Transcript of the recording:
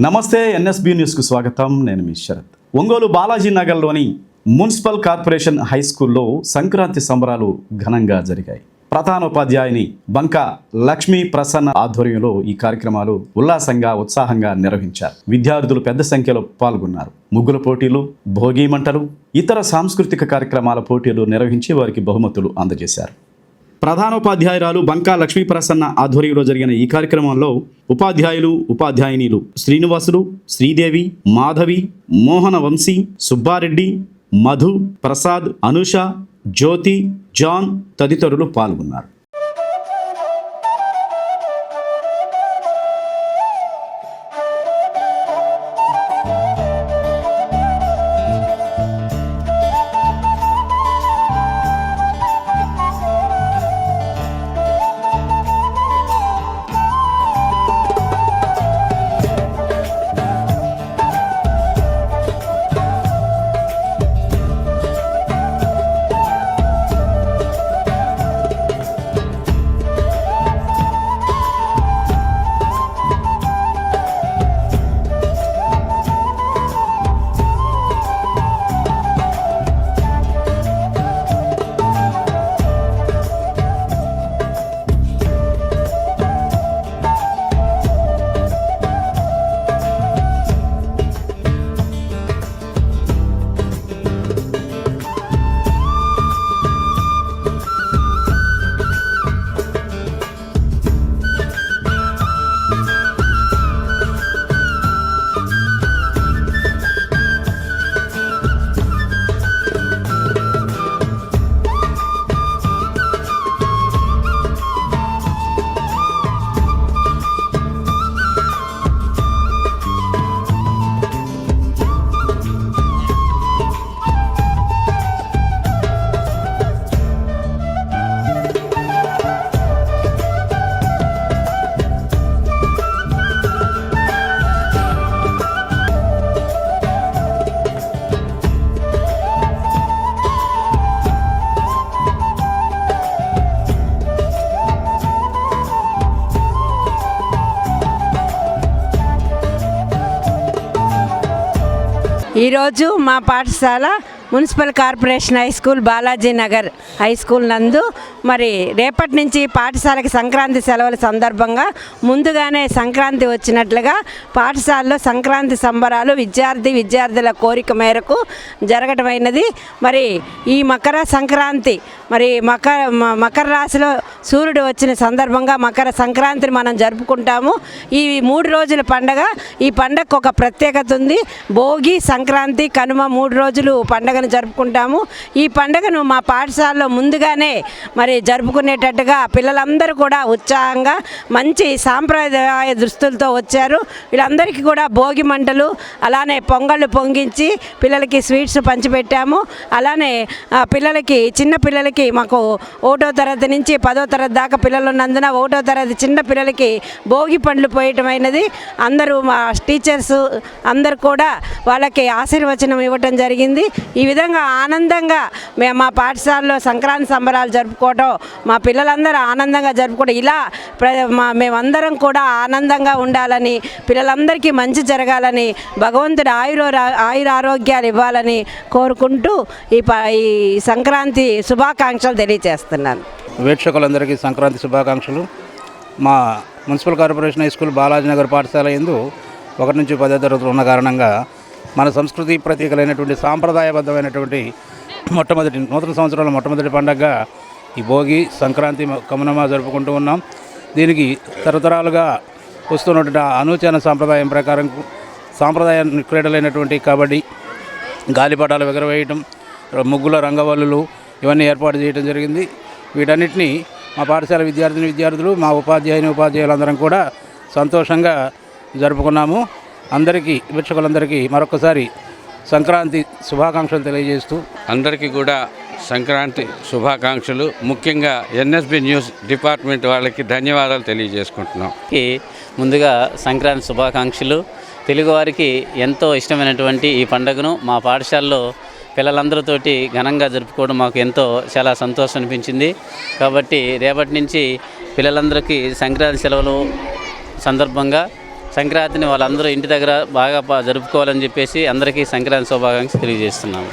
నమస్తే ఎన్ఎస్బి న్యూస్కు స్వాగతం. నేను మీ శరత్. ఒంగోలు బాలాజీ నగర్లోని మున్సిపల్ కార్పొరేషన్ హై స్కూల్లో సంక్రాంతి సంబరాలు ఘనంగా జరిగాయి. ప్రధానోపాధ్యాయుని బంక లక్ష్మీ ప్రసన్న ఆధ్వర్యంలో ఈ కార్యక్రమాలు ఉల్లాసంగా ఉత్సాహంగా నిర్వహించారు. విద్యార్థులు పెద్ద సంఖ్యలో పాల్గొన్నారు. ముగ్గుల పోటీలు భోగి మంటలు ఇతర సాంస్కృతిక కార్యక్రమాల పోటీలు నిర్వహించి వారికి బహుమతులు అందజేశారు. ప్రధానోపాధ్యాయురాలు బంకా లక్ష్మీ ప్రసన్న ఆధ్వర్యంలో జరిగిన ఈ కార్యక్రమంలో ఉపాధ్యాయులు ఉపాధ్యాయునిలు శ్రీనివాసులు శ్రీదేవి మాధవి మోహన వంశీ సుబ్బారెడ్డి మధు ప్రసాద్ అనుష జ్యోతి జాన్ తదితరులు పాల్గొన్నారు. ఈరోజు మా పాఠశాల municipal corporation high school Balaji Nagar high school నందు మరి రేపటి నుంచి పాఠశాలకి సంక్రాంతి సెలవుల సందర్భంగా ముందుగానే సంక్రాంతి వచ్చినట్లుగా పాఠశాలలో సంక్రాంతి సంబరాలు విద్యార్థి విద్యార్థుల కోరిక మేరకు జరగటమైనది. మరి ఈ మకర సంక్రాంతి మరి మకర మకర రాశిలో సూర్యుడు వచ్చిన సందర్భంగా మకర సంక్రాంతిని మనం జరుపుకుంటాము. ఈ మూడు రోజుల పండగ ఈ పండగకు ఒక ప్రత్యేకత ఉంది. భోగి సంక్రాంతి కనుమ మూడు రోజులు పండగ పండుగను జరుపుకుంటాము. ఈ పండుగను మా పాఠశాలలో ముందుగానే మరి జరుపుకునేటట్టుగా పిల్లలందరూ కూడా ఉత్సాహంగా మంచి సాంప్రదాయ దుస్తులతో వచ్చారు. వీళ్ళందరికీ కూడా భోగి మంటలు అలానే పొంగళ్ళు పొంగించి పిల్లలకి స్వీట్స్ పంచిపెట్టాము. అలానే పిల్లలకి చిన్న పిల్లలకి మాకు ఒకటో తరగతి నుంచి పదో తరగతి దాకా పిల్లలు ఉన్నందున ఒకటో తరగతి చిన్న పిల్లలకి భోగి పండ్లు పోయటమైనది అందరూ మా టీచర్స్ అందరు కూడా వాళ్ళకి ఆశీర్వచనం ఇవ్వటం జరిగింది. ఈ విధంగా ఆనందంగా మేము మా పాఠశాలలో సంక్రాంతి సంబరాలు జరుపుకోవటం మా పిల్లలందరూ ఆనందంగా జరుపుకోవడం ఇలా ప్ర మా మేమందరం కూడా ఆనందంగా ఉండాలని పిల్లలందరికీ మంచి జరగాలని భగవంతుడు ఆయుర ఆయుర ఆరోగ్యాలు ఇవ్వాలని కోరుకుంటూ ఈ ప ఈ సంక్రాంతి శుభాకాంక్షలు తెలియజేస్తున్నాను వీక్షకులందరికీ సంక్రాంతి శుభాకాంక్షలు. మా municipal corporation high school Balaji Nagar పాఠశాల ఎందు ఒకటి నుంచి పదో తరగతులు ఉన్న కారణంగా మన సంస్కృతి ప్రతీకలైనటువంటి సాంప్రదాయబద్ధమైనటువంటి మొట్టమొదటి నూతన సంవత్సరంలో మొట్టమొదటి పండగగా ఈ భోగి సంక్రాంతి కమనమా జరుపుకుంటూ ఉన్నాం. దీనికి తరతరాలుగా వస్తున్నటువంటి అనూచన సాంప్రదాయం ప్రకారం సాంప్రదాయ క్రీడలైనటువంటి కబడ్డీ గాలిపటాలు ఎగరవేయటం ముగ్గుల రంగవల్లులు ఇవన్నీ ఏర్పాటు చేయడం జరిగింది. వీటన్నిటిని మా పాఠశాల విద్యార్థిని విద్యార్థులు మా ఉపాధ్యాయుని ఉపాధ్యాయులందరం కూడా సంతోషంగా జరుపుకున్నాము. అందరికీ వీక్షకులందరికీ మరొకసారి సంక్రాంతి శుభాకాంక్షలు తెలియజేస్తూ అందరికీ కూడా సంక్రాంతి శుభాకాంక్షలు. ముఖ్యంగా ఎన్ఎస్బి న్యూస్ డిపార్ట్మెంట్ వాళ్ళకి ధన్యవాదాలు తెలియజేసుకుంటున్నాం. ముందుగా సంక్రాంతి శుభాకాంక్షలు. తెలుగువారికి ఎంతో ఇష్టమైనటువంటి ఈ పండుగను మా పాఠశాలలో పిల్లలందరితోటి ఘనంగా జరుపుకోవడం మాకు ఎంతో చాలా సంతోషం అనిపించింది. కాబట్టి రేపటి నుంచి పిల్లలందరికీ సంక్రాంతి సెలవులు సందర్భంగా సంక్రాంతిని వాళ్ళందరూ ఇంటి దగ్గర బాగా ప- జరుపుకోవాలని చెప్పేసి అందరికీ సంక్రాంతి శుభాకాంక్షలు తెలియజేస్తున్నాము.